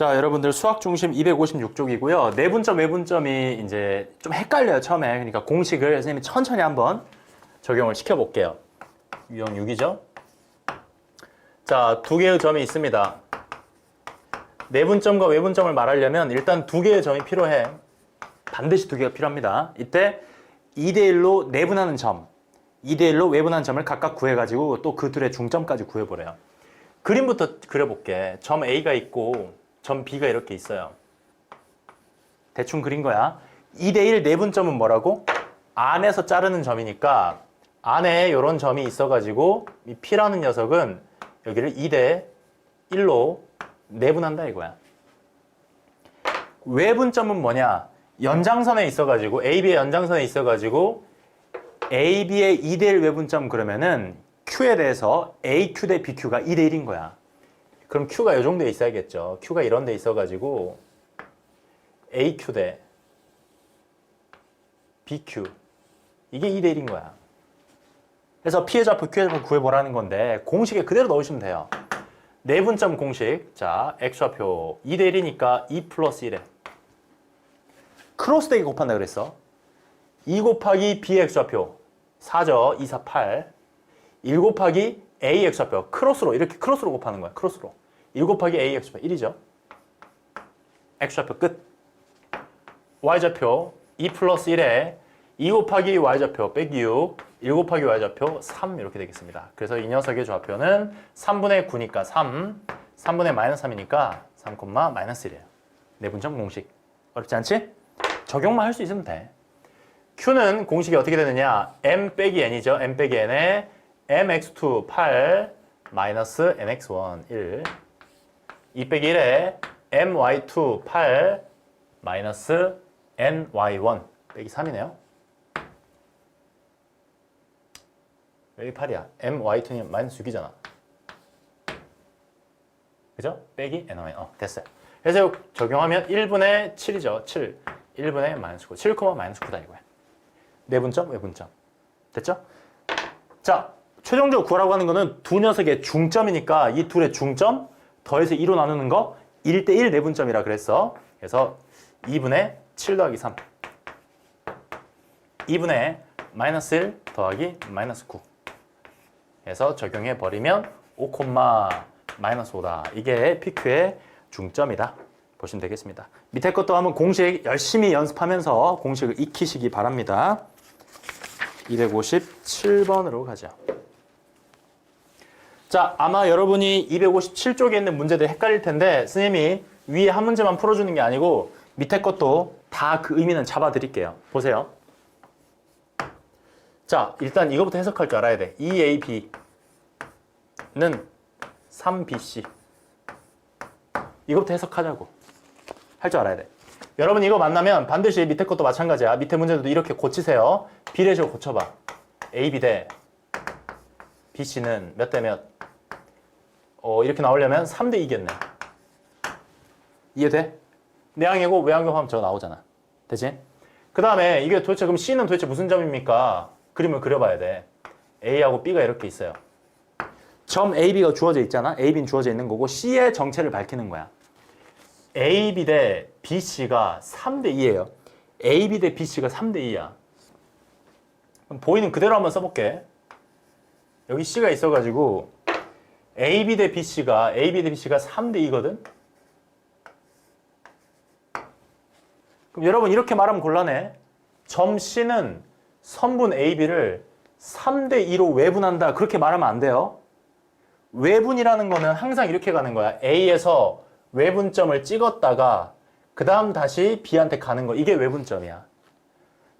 자, 여러분들 수학 중심 256쪽이고요. 내분점, 외분점이 이제 좀 헷갈려요, 처음에. 그러니까 공식을 선생님이 천천히 한번 적용을 시켜볼게요. 유형 6이죠. 자, 두 개의 점이 있습니다. 내분점과 외분점을 말하려면 일단 두 개의 점이 필요해. 반드시 두 개가 필요합니다. 이때 2대1로 내분하는 점, 2대1로 외분하는 점을 각각 구해가지고 또 그 둘의 중점까지 구해보래요. 그림부터 그려볼게. 점 A가 있고 점 B가 이렇게 있어요. 대충 그린 거야. 2대1 내분점은 뭐라고? 안에서 자르는 점이니까 안에 이런 점이 있어가지고 이 P라는 녀석은 여기를 2대 1로 내분한다 이거야. 외분점은 뭐냐? 연장선에 있어가지고 AB의 연장선에 있어가지고 AB의 2대1 외분점 그러면은 Q에 대해서 AQ 대 BQ가 2대1인 거야. 그럼 Q가 이 정도에 있어야겠죠. Q가 이런 데 있어가지고 AQ 대 BQ 이게 2대 1인 거야. 그래서 Q의 좌표 구해보라는 건데 공식에 그대로 넣으시면 돼요. 내분점 공식. 자, X좌표 2대 1이니까 2 플러스 1에 크로스 되기 곱한다 그랬어. 2 곱하기 BX좌표 4죠. 2, 4, 8. 1 곱하기 AX좌표 크로스로 이렇게 크로스로 곱하는 거야. 크로스로. 1 곱하기 AX좌표 1이죠. X좌표 끝. Y좌표 2 플러스 1에 2 곱하기 Y좌표 빼기 6 1 곱하기 Y좌표 3 이렇게 되겠습니다. 그래서 이 녀석의 좌표는 3분의 9니까 3 3분의 마이너스 3이니까 3, 마이너스 1이에요. 내분점 공식. 어렵지 않지? 적용만 할 수 있으면 돼. Q는 공식이 어떻게 되느냐? m 빼기 n이죠. m 빼기 n에 mx2 8 마이너스 nx1 1 2 빼기 1에 my2 8 마이너스 ny1 빼기 3이네요. 여기 8이야. my2는 마이너스 6이잖아. 그죠? 빼기 ny. 어, 됐어요. 그래서 적용하면 1분의 7이죠. 7. 1분의 마이너스 9. 7, 마이너스 9다 이거야. 내분점, 외분점. 됐죠? 자, 최종적으로 구하라고 하는 거는 두 녀석의 중점이니까 이 둘의 중점 더해서 2로 나누는 거 1대1 내분점이라 그랬어. 그래서 2분의 7 더하기 3. 2분의 마이너스 1 더하기 마이너스 9. 해서 적용해 버리면 5, 마이너스 5다. 이게 PQ의 중점이다. 보시면 되겠습니다. 밑에 것도 한번 공식 열심히 연습하면서 공식을 익히시기 바랍니다. 257번으로 가죠. 자, 아마 여러분이 257쪽에 있는 문제들 헷갈릴 텐데 선생님이 위에 한 문제만 풀어주는 게 아니고 밑에 것도 다 그 의미는 잡아드릴게요. 보세요. 자, 일단 이거부터 해석할 줄 알아야 돼. EAB는 3BC. 이거부터 해석하자고. 할 줄 알아야 돼. 여러분 이거 만나면 반드시 밑에 것도 마찬가지야. 밑에 문제도 이렇게 고치세요. 비례식으로 고쳐봐. AB 대 BC는 몇 대 몇? 어, 이렇게 나오려면 3대 2겠네. 이해돼? 내항이고 외항교 하면 저거 나오잖아. 되지? 그 다음에 이게 도대체 그럼 C는 도대체 무슨 점입니까? 그림을 그려봐야 돼. A하고 B가 이렇게 있어요. 점 AB가 주어져 있잖아. AB는 주어져 있는 거고 C의 정체를 밝히는 거야. AB 대 BC가 3대 2예요. AB 대 BC가 3대 2야. 그럼 보이는 그대로 한번 써볼게. 여기 C가 있어가지고 AB 대 BC가 AB 대 BC가 3대 2거든. 그럼 여러분 이렇게 말하면 곤란해. 점 C는 선분 AB를 3대 2로 외분한다. 그렇게 말하면 안 돼요. 외분이라는 거는 항상 이렇게 가는 거야. A에서 외분점을 찍었다가 그 다음 다시 B한테 가는 거. 이게 외분점이야.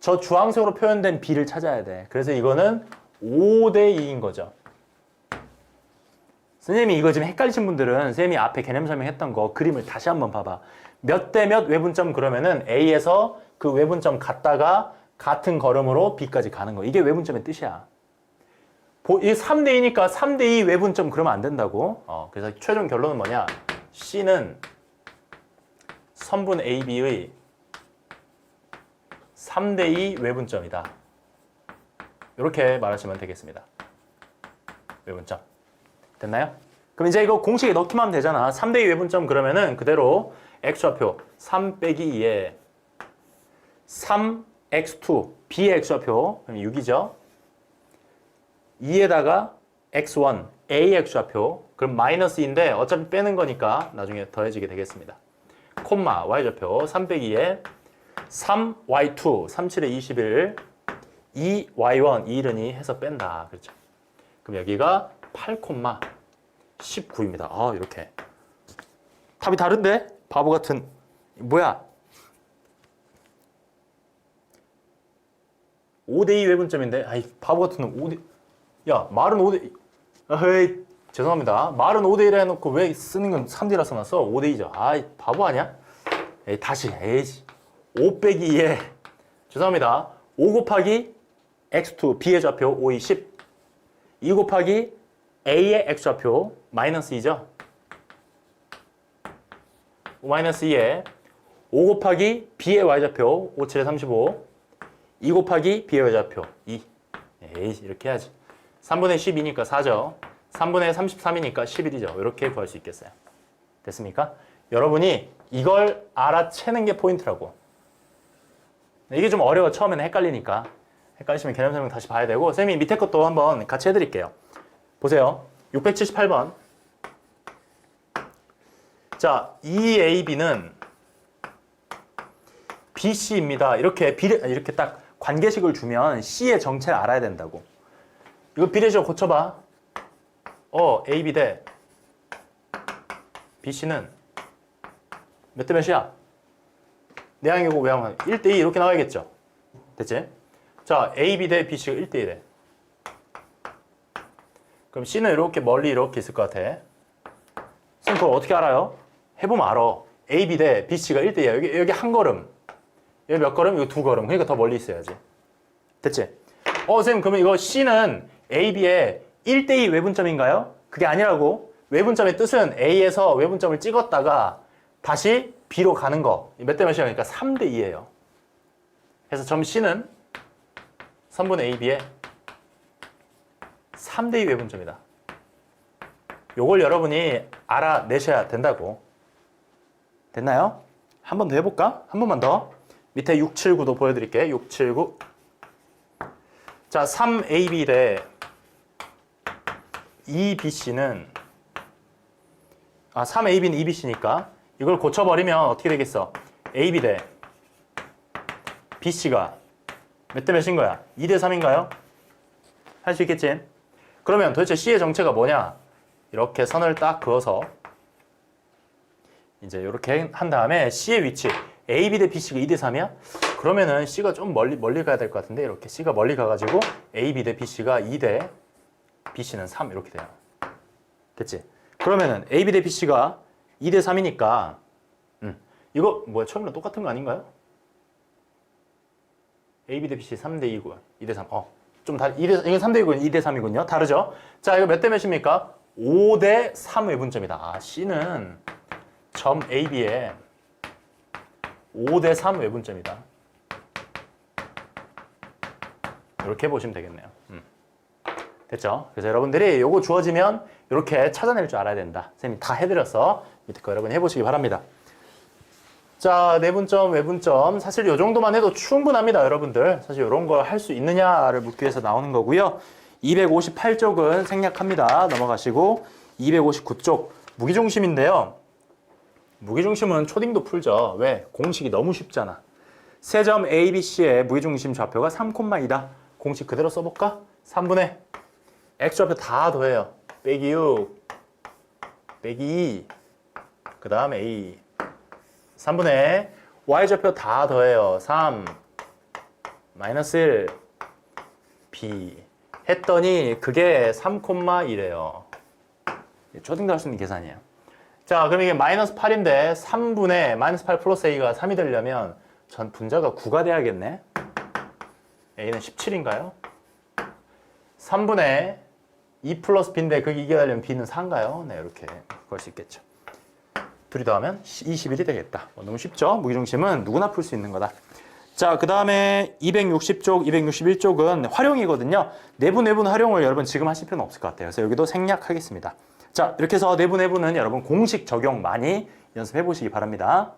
저 주황색으로 표현된 B를 찾아야 돼. 그래서 이거는 5대 2인 거죠. 선생님이 이거 지금 헷갈리신 분들은 선생님이 앞에 개념 설명했던 거 그림을 다시 한번 봐봐. 몇 대 몇 외분점 그러면은 A에서 그 외분점 갔다가 같은 걸음으로 B까지 가는 거. 이게 외분점의 뜻이야. 이 3대2니까 3대2 외분점 그러면 안 된다고. 어, 그래서 최종 결론은 뭐냐? C는 선분 AB의 3대2 외분점이다. 이렇게 말하시면 되겠습니다. 외분점. 됐나요? 그럼 이제 이거 공식에 넣기만 하면 되잖아. 3대2 외분점 그러면은 그대로 x좌표 3 빼기 2에 3x2 b의 x좌표 그럼 6이죠. 2에다가 x1 a x좌표 그럼 마이너스인데 어차피 빼는 거니까 나중에 더해지게 되겠습니다. 콤마 y좌표 3 빼기 2에 3y2 37에 21 2y1 2이르니 해서 뺀다. 그렇죠. 그럼 여기가 8 콤마 19입니다. 아, 이렇게. 답이 다른데? 바보 같은. 뭐야? 5대2 외분점인데? 아이, 바보 같은 놈. 5대... 야, 말은 5대... 에이, 죄송합니다. 말은 5대1 해놓고 왜 쓰는 건 3D라 써놨어? 5대2죠. 아이, 바보 아니야? 에이, 다시. 에이, 5 빼기 2에 죄송합니다. 5 곱하기 x2 b의 좌표 5, 2, 10 2 곱하기 a의 x좌표 마이너스 2죠. 5 마이너스 2에 5 곱하기 b의 y좌표 5, 7에 35 2 곱하기 b의 y좌표 2 에이 이렇게 해야지 3분의 12니까 4죠. 3분의 33이니까 11이죠. 이렇게 구할 수 있겠어요. 됐습니까? 여러분이 이걸 알아채는 게 포인트라고. 이게 좀 어려워 처음에는 헷갈리니까 헷갈리시면 개념 설명 다시 봐야 되고 쌤이 밑에 것도 한번 같이 해드릴게요. 보세요. 678번. 자, EAB는 BC입니다. 이렇게 비례 이렇게 딱 관계식을 주면 C의 정체를 알아야 된다고. 이거 비례식 고쳐봐. 어, AB 대 BC는 몇 대 몇이야? 내항이고 외항은 1대2 이렇게 나와야겠죠. 됐지? 자, AB 대 BC가 1대1에. 그럼 C는 이렇게 멀리 이렇게 있을 것 같아. 선생님 그걸 어떻게 알아요? 해보면 알아. AB 대 BC가 1대2야. 여기, 여기 한 걸음. 여기 몇 걸음? 이거 두 걸음. 그러니까 더 멀리 있어야지. 됐지? 어, 선생님 그러면 이거 C는 AB의 1대2 외분점인가요? 그게 아니라고. 외분점의 뜻은 A에서 외분점을 찍었다가 다시 B로 가는 거. 몇 대 몇이야? 그러니까 3대 2예요. 그래서 점 C는 3분의 AB의 3대 2 외분점이다. 요걸 여러분이 알아내셔야 된다고. 됐나요? 한 번 더 해볼까? 한 번만 더. 밑에 679도 보여드릴게. 679. 자, 3AB 대 2BC는 아, 3AB는 2BC니까 이걸 고쳐버리면 어떻게 되겠어? AB 대 BC가 몇 대 몇인 거야? 2 대 3인가요? 할 수 있겠지? 그러면 도대체 C의 정체가 뭐냐? 이렇게 선을 딱 그어서 이제 이렇게 한 다음에 C의 위치 AB 대 BC가 2 대 3이야? 그러면은 C가 좀 멀리 멀리 가야 될 것 같은데 이렇게 C가 멀리 가가지고 AB 대 BC가 2 대 BC는 3 이렇게 돼요. 됐지? 그러면은 AB 대 BC가 2 대 3이니까 음, 이거 뭐야 처음이랑 똑같은 거 아닌가요? AB 대 BC 3대 2고 2대 3. 어. 좀 다, 2대, 이건 3대 2고 2대 3이군요. 다르죠? 자, 이거 몇 대 몇입니까? 5대 3 외분점이다. 아, C는 점 AB에 5대 3 외분점이다. 이렇게 보시면 되겠네요. 음. 됐죠? 그래서 여러분들이 요거 주어지면 이렇게 찾아낼 줄 알아야 된다. 선생님이 다 해드려서 밑에 거 여러분 해보시기 바랍니다. 자, 내분점, 외분점. 사실 이 정도만 해도 충분합니다, 여러분들. 사실 이런 걸 할 수 있느냐를 묻기 위해서 나오는 거고요. 258쪽은 생략합니다. 넘어가시고 259쪽 무기중심인데요. 무기중심은 초딩도 풀죠. 왜? 공식이 너무 쉽잖아. 세점 ABC의 무기중심 좌표가 3,2다. 공식 그대로 써볼까? 3분의 X좌표 다 더해요. 빼기 6, 빼기 2, 그 다음에 A. 3분의 Y좌표 다 더해요. 3, 마이너스 1, B. 했더니 그게 3,1이래요. 초딩도 할 수 있는 계산이에요. 자, 그럼 이게 마이너스 8인데 3분의 마이너스 8 플러스 A가 3이 되려면 전 분자가 9가 돼야겠네. A는 17인가요? 3분의 2 플러스 B인데 그게 이게 되려면 B는 4인가요? 네, 이렇게 구할 수 있겠죠. 둘이 더하면 21이 되겠다. 어, 너무 쉽죠? 무기중심은 누구나 풀 수 있는 거다. 자, 그 다음에 260쪽, 261쪽은 활용이거든요. 내부 내분 활용을 여러분 지금 하실 필요는 없을 것 같아요. 그래서 여기도 생략하겠습니다. 자, 이렇게 해서 내분 내분은 여러분 공식 적용 많이 연습해 보시기 바랍니다.